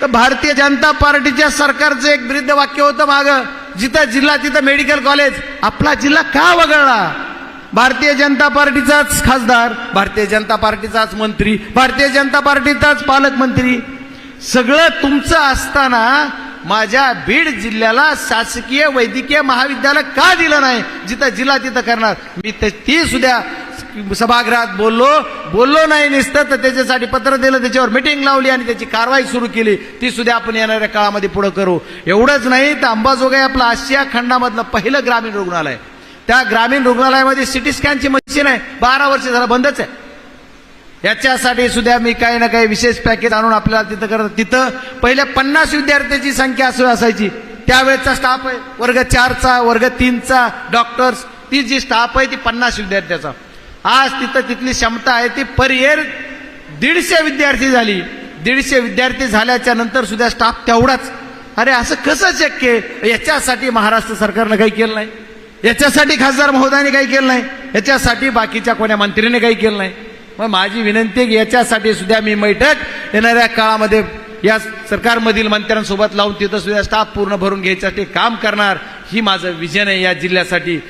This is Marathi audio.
तर भारतीय जनता पार्टीच्या सरकारचं एक विरुद्ध वाक्य होतं माग. जिथं जिल्हा तिथं मेडिकल कॉलेज. आपला जिल्हा का वगळला? भारतीय जनता पार्टीचाच खासदार भारतीय जनता पार्टीचाच मंत्री भारतीय जनता पार्टीचाच पालकमंत्री. सगळं तुमचं असताना माझ्या बीड जिल्ह्याला शासकीय वैद्यकीय महाविद्यालय का दिलं नाही? जिथं जिल्हा तिथं करणार. मी ते ती सुद्धा सभागृहात बोललो. बोललो नाही नसतं तर त्याच्यासाठी पत्र दिलं त्याच्यावर मिटिंग लावली आणि त्याची कारवाई सुरू केली. ती सुद्धा आपण येणाऱ्या काळामध्ये पुढे करू. एवढंच नाही तर अंबाजोगाई आपलं आशिया खंडामधलं पहिलं ग्रामीण रुग्णालय. त्या ग्रामीण रुग्णालयामध्ये सिटी स्कॅनची मशीन आहे. बारा वर्ष झालं बंदच आहे. याच्यासाठी सुद्धा मी काही ना काही विशेष पॅकेज आणून आपल्याला तिथं करत तिथं पहिल्या पन्नास विद्यार्थ्यांची संख्या असू असायची. त्यावेळेचा स्टाफ आहे. वर्ग चारचा वर्ग तीनचा डॉक्टर्स ती जी स्टाफ आहे ती पन्नास विद्यार्थ्याचा. आज तिथं तिथली क्षमता आहे ती पर इयर दीडशे विद्यार्थी झाली. दीडशे विद्यार्थी झाल्याच्यानंतर सुद्धा स्टाफ तेवढाच. अरे असं कसं शक्य याच्यासाठी महाराष्ट्र सरकारनं काही केलं नाही. याच्यासाठी खासदार महोदयाने काही केलं नाही. याच्यासाठी बाकीच्या कोण्या मंत्रीने काही केलं नाही. मग माझी विनंती आहे की याच्यासाठी सुद्धा मी बैठक येणाऱ्या काळामध्ये या सरकारमधील मंत्र्यांसोबत लावून तिथं सुद्धा स्टाफ पूर्ण भरून घ्यायच्यासाठी काम करणार. ही माझं विजन आहे या जिल्ह्यासाठी.